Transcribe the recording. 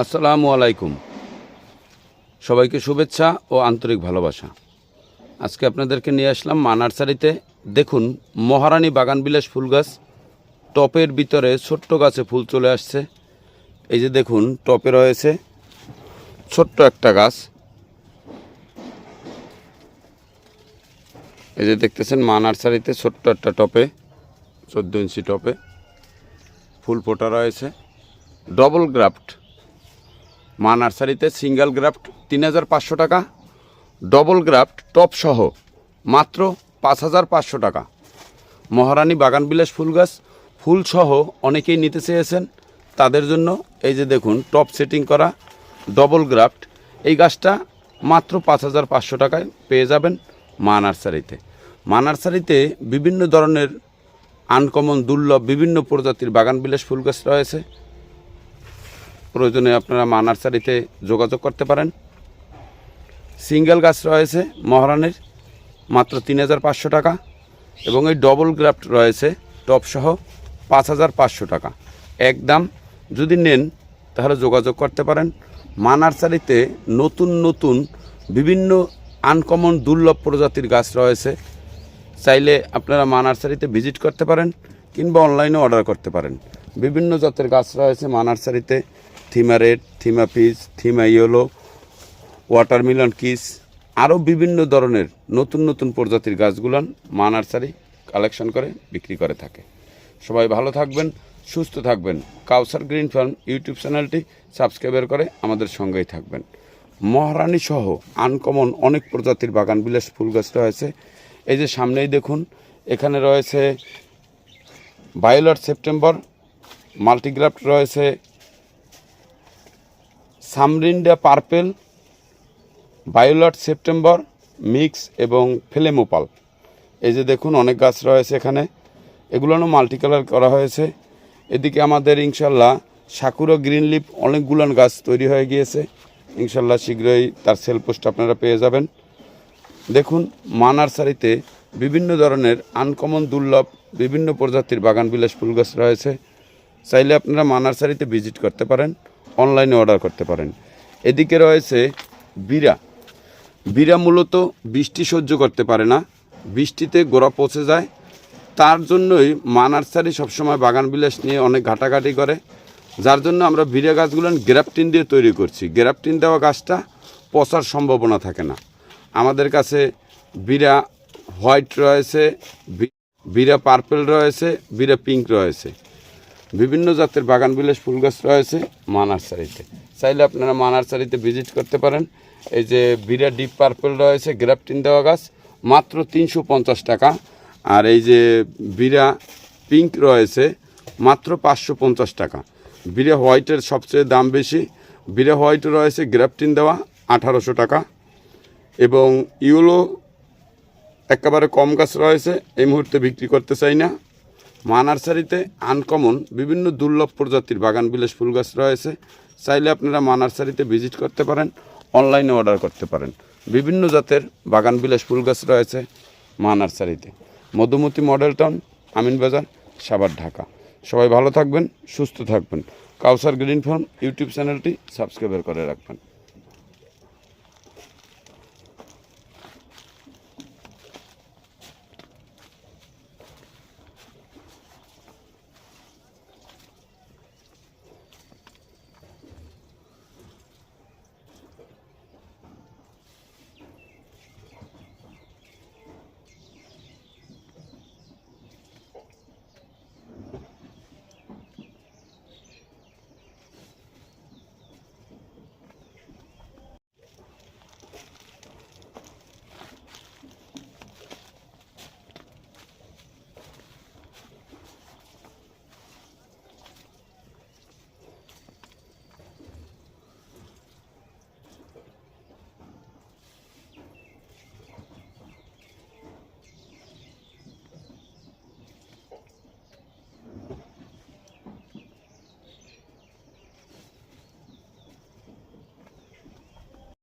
আসসালামু আলাইকুম। সবাইকে শুভেচ্ছা ও আন্তরিক ভালোবাসা। আজকে আপনাদেরকে নিয়ে আসলাম মা নার্সারিতে। দেখুন, মহারানী বাগান বিলাস ফুল গাছ। টপের ভিতরে ছোট্ট গাছে ফুল চলে আসছে। এই যে দেখুন, টপে রয়েছে ছোট্ট একটা গাছ। এই যে দেখতেছেন, মা নার্সারিতে ছোট্ট একটা টপে, চোদ্দ ইঞ্চি টপে ফুল ফোটা রয়েছে। Double graft. মা নার্সারিতে সিঙ্গেল গ্রাফট তিন হাজার পাঁচশো টাকা, ডবল গ্রাফট টপ সহ মাত্র পাঁচ হাজার পাঁচশো টাকা। মহারানী বাগান বিলাস ফুল গাছ, ফুল সহ অনেকেই নিতে চেয়েছেন। তাদের জন্য এই যে দেখুন, টপ সেটিং করা ডবল গ্রাফট, এই গাছটা মাত্র পাঁচ হাজার পাঁচশো টাকায় পেয়ে যাবেন মা নার্সারিতে। মা নার্সারিতে বিভিন্ন ধরনের আনকমন, দুর্লভ বিভিন্ন প্রজাতির বাগান বিলাস ফুল গাছ রয়েছে। প্রয়োজনে আপনারা মা নার্সারিতে যোগাযোগ করতে পারেন। সিঙ্গেল গাছ রয়েছে মহারানের, মাত্র তিন হাজার পাঁচশো টাকা এবং এই ডবল গ্রাফট রয়েছে টপসহ পাঁচ হাজার পাঁচশো টাকা। একদম যদি নেন তাহলে যোগাযোগ করতে পারেন। মা নার্সারিতে নতুন নতুন বিভিন্ন আনকমন দুর্লভ প্রজাতির গাছ রয়েছে। চাইলে আপনারা মা নার্সারিতে ভিজিট করতে পারেন কিংবা অনলাইনে অর্ডার করতে পারেন। বিভিন্ন জাতের গাছ রয়েছে মা নার্সারিতে। থিমা রেড, থিমা পিস থিমা ইয়েলো ওয়াটারমিলন কিস আরও বিভিন্ন ধরনের নতুন নতুন প্রজাতির গাছগুলান মা নার্সারি কালেকশন করে বিক্রি করে থাকে। সবাই ভালো থাকবেন, সুস্থ থাকবেন। কাউসার গ্রিন ফার্ম ইউটিউব চ্যানেলটি সাবস্ক্রাইবার করে আমাদের সঙ্গেই থাকবেন। মহারানী সহ আনকমন অনেক প্রজাতির বাগান বিলাস ফুল গাছ রয়েছে। এই যে সামনেই দেখুন, এখানে রয়েছে বায়োলট সেপ্টেম্বর, মাল্টিগ্রাফট রয়েছে সামরিন্ডা পার্পেল, বায়োলট, সেপ্টেম্বর, মিক্স এবং ফেলেমোপাল। এই যে দেখুন, অনেক গাছ রয়েছে এখানে। এগুলো মাল্টি কালার করা হয়েছে। এদিকে আমাদের ইনশাল্লাহ সাকুরা গ্রিন লিপ অনেকগুলো গাছ তৈরি হয়ে গিয়েছে। ইনশাল্লাহ শীঘ্রই তার সেল পোস্ট আপনারা পেয়ে যাবেন। দেখুন মা নার্সারিতে বিভিন্ন ধরনের আনকমন দুর্লভ বিভিন্ন প্রজাতির বাগান বিলাস ফুল গাছ রয়েছে। চাইলে আপনারা মা নার্সারিতে ভিজিট করতে পারেন। অনলাইনে অর্ডার করতে পারেন। এদিকে রয়েছে বিরা। বিরা মূলত বৃষ্টি সহ্য করতে পারে না, বৃষ্টিতে গোড়া পচে যায়। তার জন্যই মা নার্সারি সবসময় বাগান বিলাস নিয়ে অনেক ঘাটাঘাটি করে। যার জন্য আমরা বিরা গাছগুলো গ্রাফটিন দিয়ে তৈরি করছি। গ্রাফটিন দেওয়া গাছটা পচার সম্ভাবনা থাকে না। আমাদের কাছে বিরা হোয়াইট রয়েছে বিরা পার্পেল রয়েছে, বিরা পিঙ্ক রয়েছে। বিভিন্ন জাতের বাগান বিলাস ফুল গাছ রয়েছে মা নার্সারিতে চাইলে আপনারা মা নার্সারিতে ভিজিট করতে পারেন। এই যে বিরা ডিপ পার্পেল রয়েছে, গ্রাফটিন দেওয়া গাছ, মাত্র তিনশো পঞ্চাশ টাকা। আর এই যে বিরা পিঙ্ক রয়েছে, মাত্র পাঁচশো পঞ্চাশ টাকা। বিরা হোয়াইটের সবচেয়ে দাম বেশি। বিরা হোয়াইট রয়েছে, গ্রাফটিন দেওয়া আঠারোশো টাকা। এবং ইউলো একেবারে কম গাছ রয়েছে, এই মুহূর্তে বিক্রি করতে চাই না। মা নার্সারিতে আনকমন বিভিন্ন দুর্লভ প্রজাতির বাগান বিলাস ফুল গাছ রয়েছে। চাইলে আপনারা মা নার্সারিতে ভিজিট করতে পারেন, অনলাইনে অর্ডার করতে পারেন। বিভিন্ন জাতের বাগান বিলাস ফুল গাছ রয়েছে মা নার্সারিতে মধুমতি মডেল টাউন আমিনবাজার সাবার ঢাকা। সবাই ভালো থাকবেন, সুস্থ থাকবেন। কাউসার গ্রিন ফার্ম ইউটিউব চ্যানেলটি সাবস্ক্রাইবার করে রাখবেন।